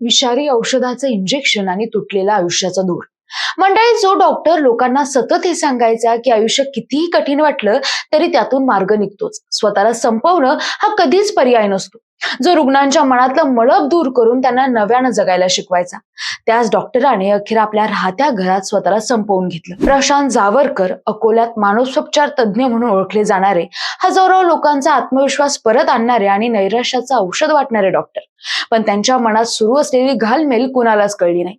विषारी औषधाचं इंजेक्शन आणि तुटलेला आयुष्याचा दूर मंडळी जो डॉक्टर लोकांना सतत हे सांगायचा की आयुष्य कितीही कठीण वाटलं तरी त्यातून मार्ग निघतोच. स्वतःला संपवणं हा कधीच पर्याय नसतो. जो रुग्णांच्या मनातलं मळप दूर करून त्यांना नव्यानं जगायला शिकवायचा. त्याच डॉक्टराने अखेर आपल्या राहत्या घरात स्वतःला संपवून घेतलं. प्रशांत जावरकर अकोल्यात मानसोपचार तज्ज्ञ म्हणून ओळखले जाणारे हजारो लोकांचा आत्मविश्वास परत आणणारे आणि नैराश्याचं औषध वाटणारे डॉक्टर पण त्यांच्या मनात सुरू असलेली घालमेल कुणालाच कळली नाही.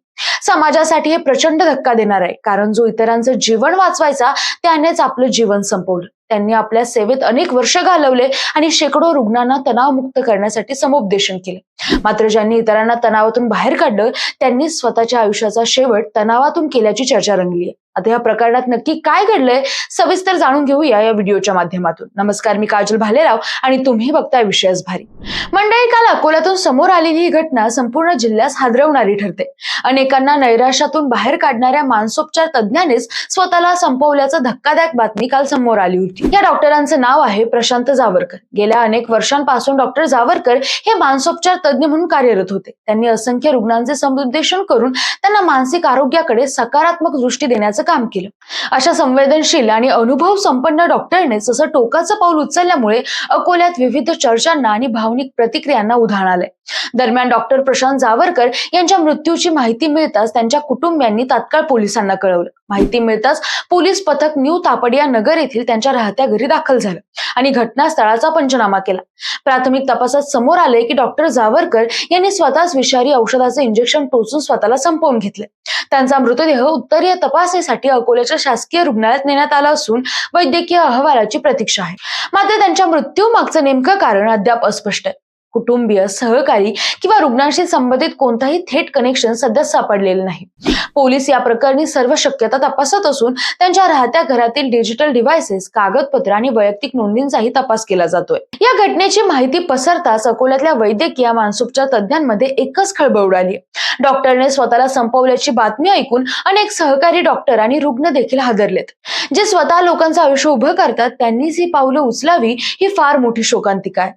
समाजासाठी हे प्रचंड धक्का देणार आहे. कारण जो इतरांचं जीवन वाचवायचा त्यानेच आपलं जीवन संपवलं. त्यांनी आपल्या सेवेत अनेक वर्ष घालवले आणि शेकडो रुग्णांना तणावमुक्त करण्यासाठी समुपदेशन केले. मात्र ज्यांनी इतरांना तणावातून बाहेर काढलं त्यांनी स्वतःच्या आयुष्याचा शेवट तणावातून केल्याची चर्चा रंगली आहे. आता या प्रकरणात नक्की काय घडलंय सविस्तर जाणून घेऊया या व्हिडिओच्या माध्यमातून. नमस्कार मी काजल भालेराव आणि तुम्ही बघताय विषयास भारी. मंडळी काल अकोल्यातून समोर आलेली ही घटना संपूर्ण जिल्ह्यास हादरवणारी ठरते. अनेकांना नैराश्यातून बाहेर काढणाऱ्या मानसोपचार तज्ज्ञानेच स्वतःला संपवल्याचं धक्कादायक बातमी काल समोर आली होती. या डॉक्टरांचं नाव आहे प्रशांत जावरकर. गेल्या अनेक वर्षांपासून डॉक्टर जावरकर हे मानसोपचार तज्ज्ञ म्हणून कार्यरत होते. त्यांनी असंख्य रुग्णांचे समुपदेशन करून त्यांना मानसिक आरोग्याकडे सकारात्मक दृष्टी देण्याचं काम केलं. अशा संवेदनशील आणि अनुभव संपन्न डॉक्टरने जसं टोकाचं पाऊल उचलल्यामुळे अकोल्यात विविध चर्चांना आणि भावनिक प्रतिक्रियांना उधाण आलंय. दरम्यान डॉक्टर प्रशांत जावरकर यांच्या मृत्यूची माहिती मिळताच त्यांच्या कुटुंबियांनी तात्काळ पोलिसांना कळवलं. माहिती मिळताच पोलीस पथक न्यू तापडिया नगर येथील त्यांच्या राहत्या घरी दाखल झालं आणि घटनास्थळाचा पंचनामा केला. प्राथमिक तपासात समोर आले की डॉक्टर जावरकर यांनी स्वतःच विषारी औषधाचे इंजेक्शन टोचून स्वतःला संपवून घेतले त्यांचा मृतदेह उत्तरीय तपासासाठी अकोल्याच्या शासकीय रुग्णालयात नेण्यात आला असून वैद्यकीय अहवालाची प्रतीक्षा आहे. मात्र त्यांच्या मृत्यू मागचं नेमकं कारण अद्याप अस्पष्ट आहे. कुटुंबीय सहकारी किंवा रुग्णांशी संबंधित कोणताही थेट कनेक्शन सध्या सापडलेलं नाही. पोलीस या प्रकरणी सर्व शक्यता तपासत असून त्यांच्या राहत्या घरातील डिजिटल डिव्हायसेस कागदपत्र आणि वैयक्तिक नोंदींचाही तपास केला जातोय. या घटनेची माहिती पसरताच अकोल्यातल्या वैद्यकीय मानसूपच्या तज्ज्ञांमध्ये एकच खळबळ उडाली. डॉक्टरने स्वतःला संपवल्याची बातमी ऐकून अनेक सहकारी डॉक्टर आणि रुग्ण देखील हादरलेत. जे स्वतः लोकांचं आयुष्य उभं करतात त्यांनीच ही पावलं उचलावी ही फार मोठी शोकांतिका आहे.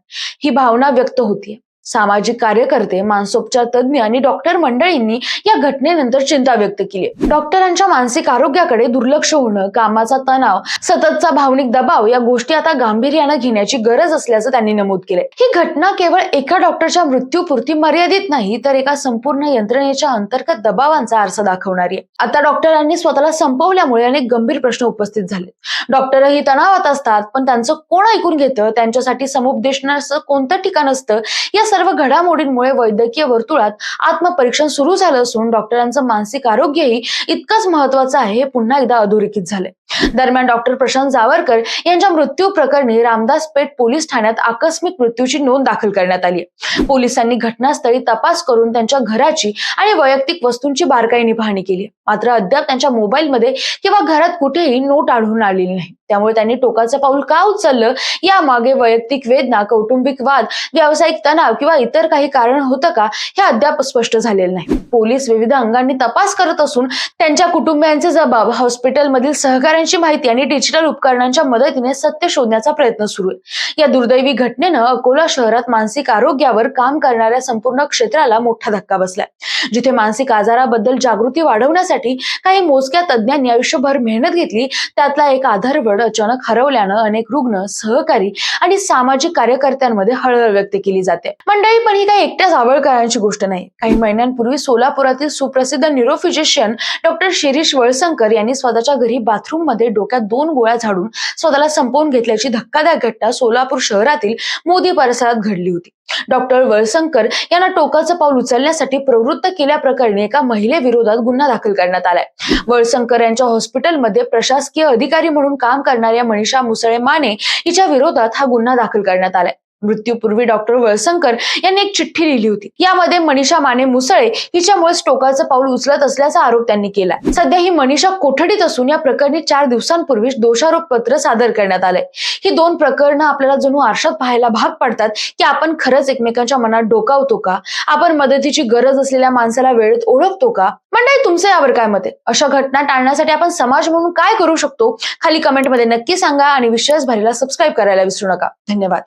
ही भावना व्यक्त होतीये. सामाजिक कार्यकर्ते मानसोपचार तज्ज्ञ आणि डॉक्टर मंडळींनी या घटनेनंतर चिंता व्यक्त केली डॉक्टरांच्या मानसिक आरोग्याकडे दुर्लक्ष होणं कामाचा तणाव सततचा भावनिक दबाव या गोष्टी आता गांभीर्यानं घेण्याची गरज असल्याचं त्यांनी नमूद केलंय. ही घटना केवळ एका डॉक्टरच्या मृत्यूपुरती मर्यादित नाही तर एका संपूर्ण यंत्रणेच्या अंतर्गत दबावांचा आरसा दाखवणारी आहे. आता डॉक्टरांनी स्वतःला संपवल्यामुळे अनेक गंभीर प्रश्न उपस्थित झाले डॉक्टरही तणावात असतात पण त्यांचं कोण ऐकून घेतं? त्यांच्यासाठी समुपदेशनाचं कोणतं ठिकाण असतं? या सर्व घडामोडींमुळे वैद्यकीय वर्तुळात आत्मपरीक्षण सुरू झालं असून डॉक्टरांचं मानसिक आरोग्यही इतकंच महत्वाचं आहे हे पुन्हा एकदा अधोरेखित झाले दरम्यान डॉक्टर प्रशांत जावरकर यांच्या मृत्यू प्रकरणी रामदास पेठ पोलीस ठाण्यात आकस्मिक मृत्यूची नोंद दाखल करण्यात आली आहे. पोलिसांनी घटनास्थळी तपास करून त्यांच्या घराची आणि वैयक्तिक वस्तूंची बारकाईने पाहणी केली मात्र अद्याप त्यांच्या मोबाईलमध्ये किंवा घरात कुठेही नोट आढळून आलेली नाही. त्यामुळे त्यांनी टोकाचं पाऊल का उचललं? यामागे वैयक्तिक वेदना कौटुंबिक वाद व्यावसायिक तणाव किंवा इतर काही कारण होतं का? हे अद्याप स्पष्ट झालेलं नाही. पोलीस विविध अंगांनी तपास करत असून त्यांच्या कुटुंबियांचे जबाब हॉस्पिटलमधील सहकाऱ्यांची माहिती आणि डिजिटल उपकरणांच्या मदतीने सत्य शोधण्याचा प्रयत्न सुरू आहे. या दुर्दैवी घटनेनं अकोला शहरात मानसिक आरोग्यावर काम करणाऱ्या संपूर्ण क्षेत्राला मोठा धक्का बसलाय. जिथे मानसिक आजाराबद्दल जागृती वाढवण्यासाठी काही मोजक्या तज्ज्ञांनी आयुष्यभर मेहनत घेतली त्यातला एक आधारवड अचानक हरवल्यानं अनेक रुग्ण सहकारी आणि सामाजिक कार्यकर्त्यांमध्ये हळहळ व्यक्त केली जाते. मंडळी पण ही काही एकट्या जावळकरांची गोष्ट नाही. काही महिन्यांपूर्वी सोलापुरातील सुप्रसिद्ध न्यूरोफिजिशियन डॉक्टर शिरीष वळसंकर यांनी स्वतःच्या घरी बाथरूममध्ये डोक्यात दोन गोळ्या झाडून स्वतःला संपवून घेतल्याची धक्कादायक घटना सोलापूर शहरातील मोदी परिसरात घडली होती. डॉक्टर वळसंकर यांना टोकाचं पाऊल उचलण्यासाठी प्रवृत्त केल्याप्रकरणी एका महिलेविरोधात गुन्हा दाखल करण्यात आलाय. वळसंकर यांच्या हॉस्पिटलमध्ये प्रशासकीय अधिकारी म्हणून काम करणाऱ्या मनीषा मुसळे माने हिच्या विरोधात हा गुन्हा दाखल करण्यात आलाय. मृत्यूपूर्वी डॉक्टर वळसंकर यांनी एक चिठ्ठी लिहिली होती. यामध्ये मनीषा माने मुसळे हिच्यामुळे टोकाचं पाऊल उचलत असल्याचा आरोप त्यांनी केला सध्या ही मनीषा कोठडीत असून या प्रकरणी चार दिवसांपूर्वी दोषारोप पत्र सादर करण्यात आलंय. ही दोन प्रकरणं आपल्याला जणू आरशात पाहायला भाग पडतात की आपण खरंच एकमेकांच्या मनात डोकावतो का? आपण मदतीची गरज असलेल्या माणसाला वेळेत ओळखतो का? म्हणजे तुमचं यावर काय मत आहे? अशा घटना टाळण्यासाठी आपण समाज म्हणून काय करू शकतो? खाली कमेंटमध्ये नक्की सांगा आणि विश्वास भरीला सबस्क्राईब करायला विसरू नका. धन्यवाद.